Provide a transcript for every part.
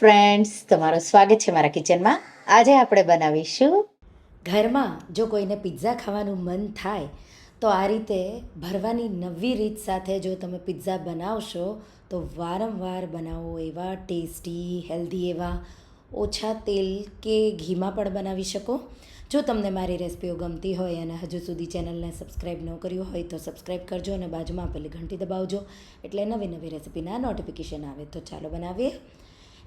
Friends તમારું સ્વાગત છે મારા કિચનમાં આજે આપણે બનાવીશું ઘરમાં જો કોઈને પિઝા ખાવાનું મન થાય, તો આ રીતે ભરવાની નવી રીત સાથે જો તમે પિઝા બનાવશો, તો વારંવાર બનાવો એવા ટેસ્ટી હેલ્ધી એવા ઓછા તેલ કે ઘીમાં પણ બનાવી શકો. જો તમને મારી રેસિપીઓ ગમતી હોય અને હજુ સુધી ચેનલને સબસ્ક્રાઈબ ન કર્યું હોય, તો સબસ્ક્રાઈબ કરજો અને બાજુમાં આપેલી ઘંટી દબાવજો. એટલે નવી નવી રેસિપીના નોટિફિકેશન આવે, તો ચાલો બનાવીએ.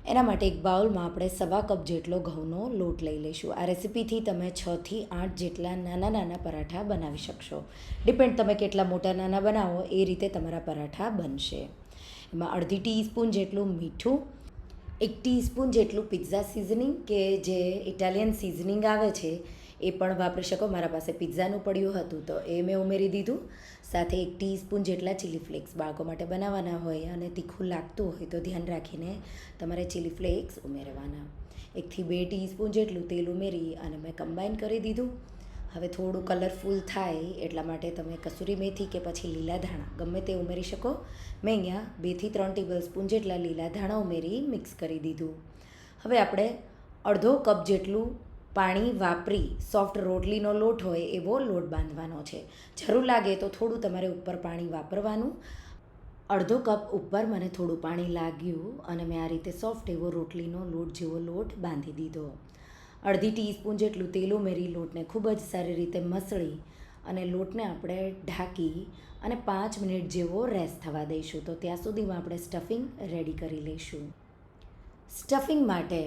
એના માટે એક બાઉલમાં આપણે સવા કપ જેટલો ઘઉંનો લોટ લઈ લઈશું. આ રેસિપીથી તમે છથી આઠ જેટલા નાના નાના પરાઠા બનાવી શકશો. ડિપેન્ડ તમે કેટલા મોટા નાના બનાવો, એ રીતે તમારા પરાઠા બનશે. એમાં અડધી ટીસ્પૂન જેટલું મીઠું, એક ટીસ્પૂન જેટલું પિઝા સિઝનિંગ, કે જે ઇટાલિયન સિઝનિંગ આવે છે એ પણ વાપરી શકો. મારા પાસે પિઝાનું પડ્યું હતું તો એ મેં ઉમેરી દીધું. સાથે એક ટીસ્પૂન જેટલા ચીલી ફ્લેક્સ બાળકો માટે બનાવવાના હોય અને તીખું લાગતું હોય તો ધ્યાન રાખીને તમારે ચીલી ફ્લેક્સ ઉમેરવાના. એકથી બે ટીસ્પૂન જેટલું તેલ ઉમેરી અને મેં કમ્બાઈન કરી દીધું. હવે થોડું કલરફુલ થાય એટલા માટે તમે કસૂરી મેથી કે પછી લીલા ધાણા, ગમે તે ઉમેરી શકો. મેં અહીંયા બેથી ત્રણ ટેબલ સ્પૂન જેટલા લીલા ધાણા ઉમેરી મિક્સ કરી દીધું. હવે આપણે અડધો કપ જેટલું પાણી વાપરી સોફ્ટ રોટલીનો લોટ હોય એવો લોટ બાંધવાનો છે. જરૂર લાગે તો થોડું તમારે ઉપર પાણી વાપરવાનું. અડધો કપ ઉપર મને થોડું પાણી લાગ્યું અને મેં આ રીતે સોફ્ટ એવો રોટલીનો લોટ જેવો લોટ બાંધી દીધો. અડધી ટીસ્પૂન જેટલું તેલ ઉમેરી લોટને ખૂબ જ સારી રીતે મસળી અને લોટને આપણે ઢાંકી અને પાંચ મિનિટ જેવો રેસ્ટ થવા દઈશું. તો ત્યાં સુધીમાં આપણે સ્ટફિંગ રેડી કરી લઈશું. સ્ટફિંગ માટે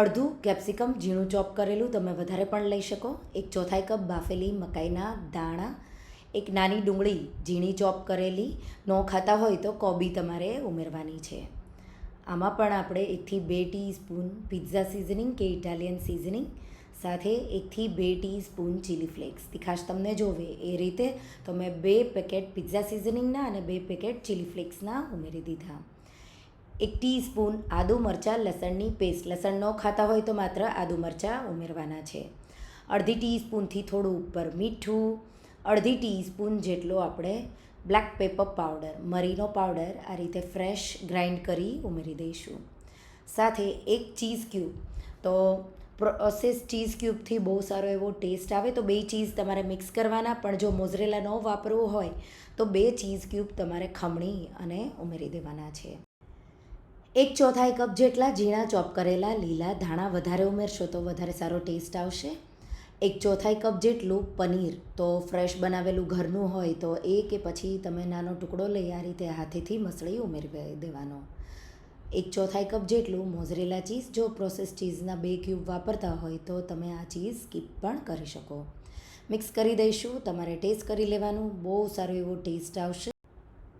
અડધું કેપ્સિકમ ઝીણું ચોપ કરેલું તમે વધારે પણ લઈ શકો. એક ચોથાઈ કપ બાફેલી મકાઈના દાણા, એક નાની ડુંગળી ઝીણી ચોપ કરેલી. ન ખાતા હોય તો કોબી તમારે ઉમેરવાની છે. આમાં પણ આપણે એકથી બે ટી સ્પૂન પિઝા સિઝનિંગ કે ઇટાલિયન સિઝનિંગ, સાથે એકથી બે ટીસ્પૂન ચીલી ફ્લેક્સ. તીખાશ તમને જોવે એ રીતે તો મેં બે પેકેટ પિઝા સિઝનિંગના અને બે પેકેટ ચીલી ફ્લેક્સના ઉમેરી દીધા. એક ટીસ્પૂન આદુ મરચાં લસણની પેસ્ટ. લસણ ન ખાતા હોય તો માત્ર આદુ મરચાં ઉમેરવાના છે. અડધી ટીસ્પૂનથી થોડું ઉપર મીઠું. અડધી ટીસ્પૂન જેટલો આપણે બ્લેક પેપર પાવડર, મરીનો પાવડર આ રીતે ફ્રેશ ગ્રાઇન્ડ કરી ઉમેરી દઈશું. સાથે એક ચીઝ ક્યુબ. તો પ્રોસેસ ચીઝ ક્યુબથી બહુ સારો એવો ટેસ્ટ આવે તો બે ચીઝ તમારે મિક્સ કરવાના, પણ જો મોઝરેલા ન વાપરવું હોય તો બે ચીઝ ક્યુબ તમારે ખમણી અને ઉમેરી દેવાના છે. એક ચોથાઈ કપ જેટલા ઝીણા ચોપ કરેલા લીલા ધાણા વધારે ઉમેરશો તો વધારે સારો ટેસ્ટ આવશે. એક ચોથાઈ કપ જેટલું પનીર તો ફ્રેશ બનાવેલું ઘરનું હોય તો એ કે પછી તમે નાનો ટુકડો લઈ આ રીતે હાથેથી મસળી ઉમેરી દેવાનો. એક ચોથાઈ કપ જેટલું મોઝરેલા ચીઝ જો પ્રોસેસ ચીઝના બે ક્યુબ વાપરતા હોય તો તમે આ ચીઝ સ્કીપ પણ કરી શકો. મિક્સ કરી દઈશું, તમારે ટેસ્ટ કરી લેવાનું, બહુ સારો એવો ટેસ્ટ આવશે.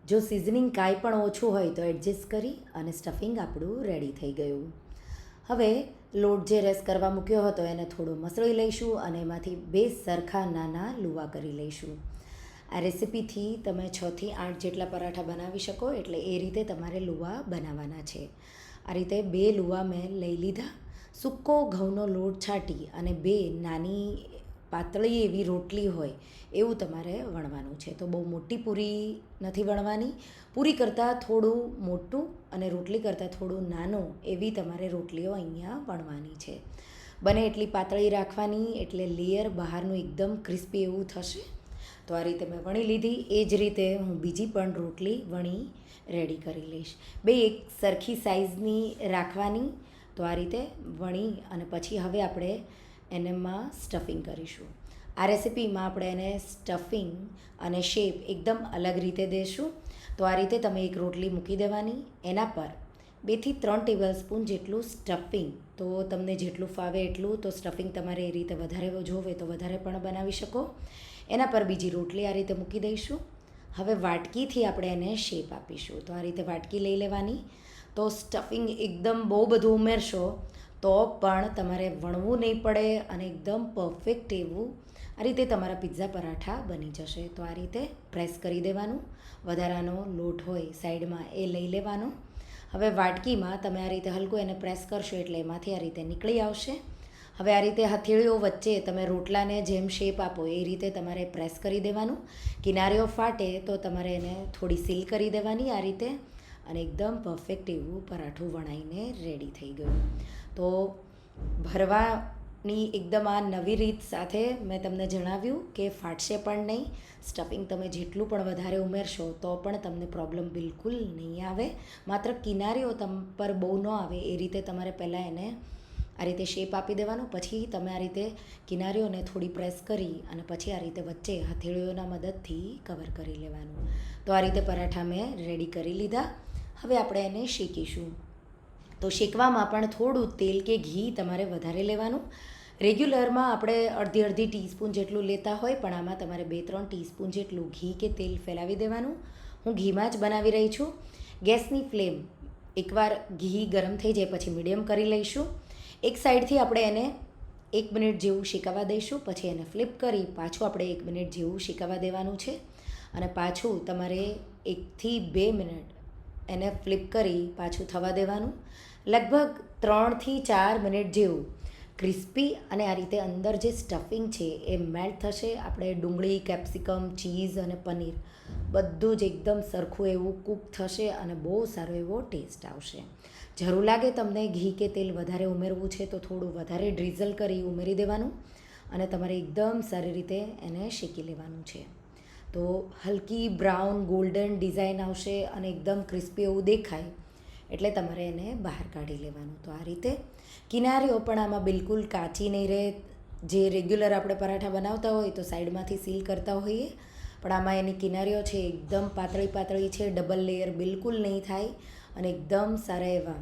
જો સિઝનિંગ કાંઈ પણ ઓછું હોય તો એડજસ્ટ કરી અને સ્ટફિંગ આપણું રેડી થઈ ગયું. હવે લોટ જે રેસ કરવા મૂક્યો હતો એને થોડો મસળી લઈશું અને એમાંથી બે સરખા નાના લુવા કરી લઈશું. આ રેસિપીથી તમે છથી આઠ જેટલા પરાઠા બનાવી શકો એટલે એ રીતે તમારે લુવા બનાવવાના છે. આ રીતે બે લુવા મેં લઈ લીધા. સૂકો ઘઉંનો લોટ છાંટી અને બે નાની પાતળી એવી રોટલી હોય એવું તમારે વણવાનું છે. તો બહુ મોટી પૂરી નથી વણવાની. પૂરી કરતાં થોડું મોટું અને રોટલી કરતાં થોડું નાનું એવી તમારે રોટલીઓ અહીંયા વણવાની છે. બને એટલી પાતળી રાખવાની એટલે લેયર બહારનું એકદમ ક્રિસ્પી એવું થશે. તો આ રીતે મેં વણી લીધી. એ જ રીતે હું બીજી પણ રોટલી વણી રેડી કરી લઈશ. બે એક સરખી સાઇઝની રાખવાની. તો આ રીતે વણી અને પછી હવે આપણે એનેમાં સ્ટફિંગ કરીશું. આ રેસિપીમાં આપણે એને સ્ટફિંગ અને શેપ એકદમ અલગ રીતે દઈશું તો આ રીતે તમે એક રોટલી મૂકી દેવાની. એના પર બેથી ત્રણ ટેબલ સ્પૂન જેટલું સ્ટફિંગ તો તમને જેટલું ફાવે એટલું તો સ્ટફિંગ તમારે એ રીતે વધારે જોવે તો વધારે પણ બનાવી શકો. એના પર બીજી રોટલી આ રીતે મૂકી દઈશું. હવે વાટકીથી આપણે એને શેપ આપીશું. તો આ રીતે વાટકી લઈ લેવાની. તો સ્ટફિંગ એકદમ બહુ બધું ઉમેરશો તો પણ તમારે વણવું નહીં પડે અને એકદમ પરફેક્ટ એવું આ રીતે તમારા પિઝા પરાઠા બની જશે. તો આ રીતે પ્રેસ કરી દેવાનું. વધારાનો લોટ હોય સાઈડમાં એ લઈ લેવાનો. હવે વાટકીમાં તમે આ રીતે હલકું એને પ્રેસ કરશો એટલે એમાંથી આ રીતે નીકળી આવશે. હવે આ રીતે હથેળીઓ વચ્ચે તમે રોટલાને જેમ શેપ આપો એ રીતે તમારે પ્રેસ કરી દેવાનું. કિનારીઓ ફાટે તો તમારે એને થોડી સીલ કરી દેવાની આ રીતે. અને એકદમ પરફેક્ટ એવું પરાઠું વણાઈને રેડી થઈ ગયું. તો ભરવાની એકદમ આ નવી રીત સાથે મેં તમને જણાવ્યું કે ફાટશે પણ નહીં. સ્ટફિંગ તમે જેટલું પણ વધારે ઉમેરશો તો પણ તમને પ્રોબ્લેમ બિલકુલ નહીં આવે. માત્ર કિનારીઓ તમ પર બહુ ન આવે, એ રીતે તમારે પહેલાં એને આ રીતે શેપ આપી દેવાનો, પછી તમે આ રીતે કિનારીઓને થોડી પ્રેસ કરી અને પછી આ રીતે વચ્ચે હથેળીઓના મદદથી કવર કરી લેવાનું. તો આ રીતે પરાઠા મેં રેડી કરી લીધા. હવે આપણે એને શેકીશું. તો શેકવામાં પણ થોડું તેલ કે ઘી તમારે વધારે લેવાનું. રેગ્યુલરમાં આપણે અડધી અડધી ટીસ્પૂન જેટલું લેતા હોય, પણ આમાં તમારે બે ત્રણ ટીસ્પૂન જેટલું ઘી કે તેલ ફેલાવી દેવાનું. હું ઘીમાં જ બનાવી રહી છું. ગેસની ફ્લેમ એકવાર ઘી ગરમ થઈ જાય પછી મીડિયમ કરી લઈશું. એક સાઈડથી આપણે એને એક મિનિટ જેવું શેકાવા દઈશું, પછી એને ફ્લિપ કરી પાછું આપણે એક મિનિટ જેવું શેકાવા દેવાનું છે. અને પાછું તમારે એકથી બે મિનિટ એને ફ્લિપ કરી પાછું થવા દેવાનું. લગભગ ત્રણથી ચાર મિનિટ જેવું. ક્રિસ્પી અને આ રીતે અંદર જે સ્ટફિંગ છે એ મેલ્ટ થશે. આપણે ડુંગળી, કેપ્સિકમ, ચીઝ અને પનીર બધું જ એકદમ સરખું એવું કૂક થશે અને બહુ સારો એવો ટેસ્ટ આવશે. જરૂર લાગે તમને ઘી કે તેલ વધારે ઉમેરવું છે તો થોડું વધારે ડ્રીઝલ કરી ઉમેરી દેવાનું અને તમારે એકદમ સારી રીતે એને શેકી લેવાનું છે. તો હલકી બ્રાઉન ગોલ્ડન ડિઝાઇન આવશે અને એકદમ ક્રિસ્પી એવું દેખાય એટલે તમારે એને બહાર કાઢી લેવાનું. તો આ રીતે કિનારીઓ પણ આમાં બિલકુલ કાચી નહીં રહે. જે રેગ્યુલર આપણે પરાઠા બનાવતા હોય તો સાઈડમાંથી સીલ કરતા હોઈએ. પણ આમાં એની કિનારીઓ છે એકદમ પાતળી પાતળી છે, ડબલ લેયર બિલકુલ નહીં થાય અને એકદમ સારા એવા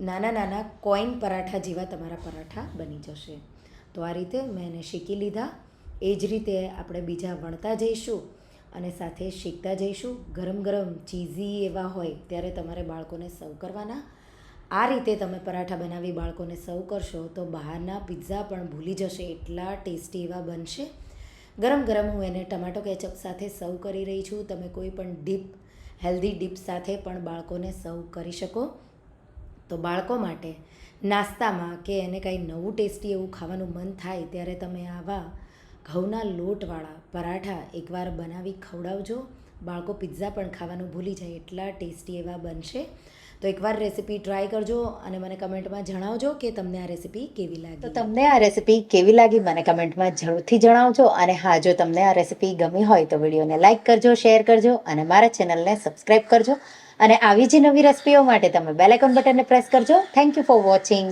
નાના નાના કોઈન પરાઠા જેવા તમારા પરાઠા બની જશે. તો આ રીતે મેં એને શીખી લીધા. એ જ રીતે આપણે બીજા વણતા જઈશું. અને સાથે શેકતા જઈશું. ગરમ ગરમ ચીઝી એવા હોય ત્યારે તમારે બાળકોને સર્વ કરવાના. આ રીતે તમે પરાઠા બનાવી બાળકોને સર્વ કરશો તો બહારના પિઝા પણ ભૂલી જશે. એટલા ટેસ્ટી એવા બનશે. ગરમ ગરમ હું એને ટમાટો કેચઅપ સાથે સર્વ કરી રહી છું. તમે કોઈ પણ ડીપ, હેલ્ધી ડીપ સાથે પણ બાળકોને સર્વ કરી શકો. તો બાળકો માટે નાસ્તામાં કે એને કાંઈ નવું ટેસ્ટી એવું ખાવાનું મન થાય ત્યારે તમે આવા ઘઉંના લોટવાળા પરાઠા એકવાર બનાવી ખવડાવજો. બાળકો પિઝા પણ ખાવાનું ભૂલી જાય, એટલા ટેસ્ટી એવા બનશે. તો એકવાર રેસીપી ટ્રાય કરજો અને મને કમેન્ટમાં જણાવજો કે તમને આ રેસીપી કેવી તો તમને આ રેસિપી કેવી લાગી મને કમેન્ટમાં જરૂરથી જણાવજો અને હા, જો તમને આ રેસિપી ગમી હોય તો વિડીયોને લાઇક કરજો, શેર કરજો અને મારા ચેનલને સબસ્ક્રાઇબ કરજો. અને આવી જ નવી રેસિપીઓ માટે તમે બેલ આઇકોન બટનને પ્રેસ કરજો. Thank you for watching.